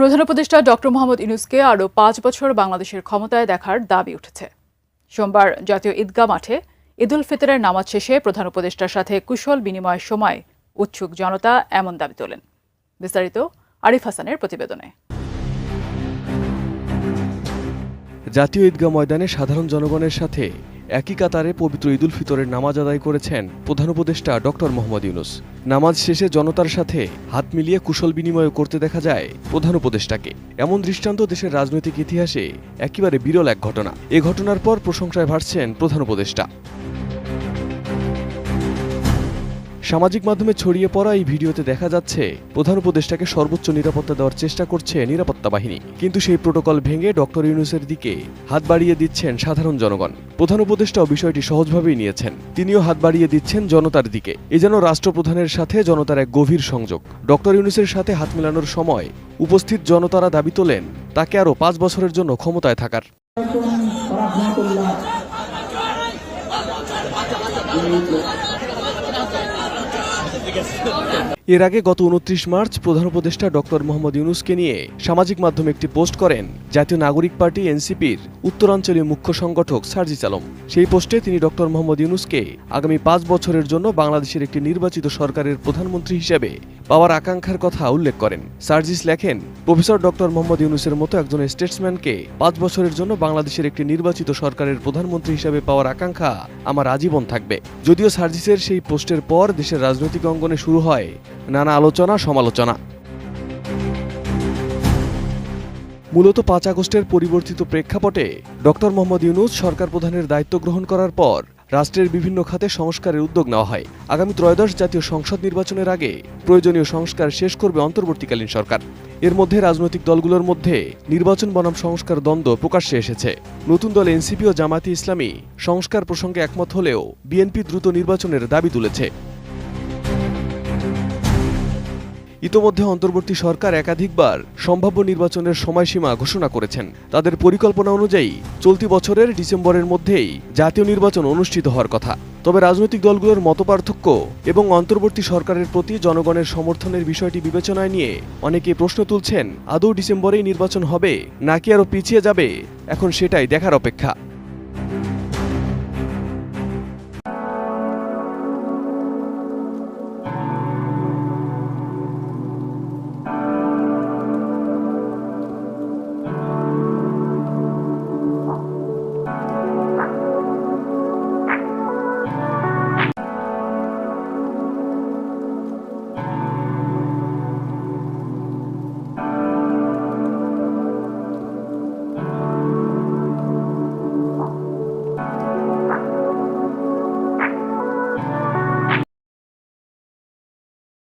প্রধান উপদেষ্টা ডক্টর মোহাম্মদ ইউনুসকে আরও পাঁচ বছর বাংলাদেশের ক্ষমতায় দেখার দাবি উঠেছে। সোমবার জাতীয় ঈদগাহ মাঠে ঈদুল ফিতরের নামাজ শেষে প্রধান উপদেষ্টার সাথে কুশল বিনিময়ের সময় উৎসুক জনতা এমন দাবি তোলেন। বিস্তারিত আরিফ হাসানের প্রতিবেদনে। জাতীয় ঈদগাহ ময়দানে সাধারণ জনগণের সাথে একই কাতারে পবিত্র ঈদুল ফিতরের নামাজ আদায় করেছেন প্রধান উপদেষ্টা ডক্টর মোহাম্মদ ইউনুস। নামাজ শেষে জনতার সাথে হাত মিলিয়ে কুশল বিনিময় করতে দেখা যায় প্রধান উপদেষ্টাকে। এমন দৃষ্টান্ত দেশের রাজনৈতিক ইতিহাসে একেবারে বিরল এক ঘটনা। এ ঘটনার পর প্রশংসায় ভাসছেন প্রধান উপদেষ্টা। সামাজিক মাধ্যমে ছড়িয়ে পড়া এই ভিডিওতে দেখা যাচ্ছে, প্রধান উপদেষ্টাকে সর্বোচ্চ নিরাপত্তা দেওয়ার চেষ্টা করছে নিরাপত্তা বাহিনী। কিন্তু সেই প্রোটোকল ভেঙে ডক্টর ইউনুসের দিকে হাত বাড়িয়ে দিচ্ছেন সাধারণ জনগণ। প্রধান উপদেষ্টাও বিষয়টি সহজভাবেই নিয়েছেন। তিনিও হাত বাড়িয়ে দিচ্ছেন জনতার দিকে। এ যেন রাষ্ট্রপ্রধানের সাথে জনতার এক গভীর সংযোগ। ডক্টর ইউনুসের সাথে হাত মেলানোর সময় উপস্থিত জনতারা দাবি তোলেন, তাকে আরও পাঁচ বছরের জন্য ক্ষমতায় থাকার। ঠিক আছে এর আগে গত উনত্রিশ মার্চ প্রধান উপদেষ্টা ডক্টর মোহাম্মদ ইউনুসকে নিয়ে সামাজিক মাধ্যমে একটি পোস্ট করেন জাতীয় নাগরিক পার্টি এনসিপির উত্তরাঞ্চলীয় মুখ্য সংগঠক সার্জিস আলম। সেই পোস্টে তিনি ডক্টর মোহাম্মদ ইউনুসকে আগামী পাঁচ বছরের জন্য বাংলাদেশের একটি নির্বাচিত সরকারের প্রধানমন্ত্রী হিসেবে পাওয়ার আকাঙ্ক্ষার কথা উল্লেখ করেন। সার্জিস লেখেন, প্রফেসর ডক্টর মোহাম্মদ ইউনুসের মতো একজন স্টেটসম্যানকে পাঁচ বছরের জন্য বাংলাদেশের একটি নির্বাচিত সরকারের প্রধানমন্ত্রী হিসেবে পাওয়ার আকাঙ্ক্ষা আমার আজীবন থাকবে। যদিও সার্জিসের সেই পোস্টের পর দেশের রাজনৈতিক অঙ্গনে শুরু হয় নানা আলোচনা, সমালোচনা। মূলত পাঁচ আগস্টের পরিবর্তিত প্রেক্ষাপটে ডক্টর মোহাম্মদ ইউনুস সরকার প্রধানের দায়িত্ব গ্রহণ করার পর রাষ্ট্রের বিভিন্ন খাতে সংস্কারের উদ্যোগ নেওয়া হয়। আগামী ত্রয়োদশ জাতীয় সংসদ নির্বাচনের আগে প্রয়োজনীয় সংস্কার শেষ করবে অন্তর্বর্তীকালীন সরকার। এর মধ্যে রাজনৈতিক দলগুলোর মধ্যে নির্বাচন বনাম সংস্কার দ্বন্দ্ব প্রকাশ্যে এসেছে। নতুন দল এনসিপি ও জামাতি ইসলামী সংস্কার প্রসঙ্গে একমত হলেও বিএনপি দ্রুত নির্বাচনের দাবি তুলেছে। ইতোমধ্যে অন্তর্বর্তী সরকার একাধিকবার সম্ভাব্য নির্বাচনের সময়সীমা ঘোষণা করেছেন। তাদের পরিকল্পনা অনুযায়ী চলতি বছরের ডিসেম্বরের মধ্যেই জাতীয় নির্বাচন অনুষ্ঠিত হওয়ার কথা। তবে রাজনৈতিক দলগুলোর মতপার্থক্য এবং অন্তর্বর্তী সরকারের প্রতি জনগণের সমর্থনের বিষয়টি বিবেচনায় নিয়ে অনেকে প্রশ্ন তুলছেন, আদৌ ডিসেম্বরেই নির্বাচন হবে নাকি আরও পিছিয়ে যাবে? এখন সেটাই দেখার অপেক্ষা।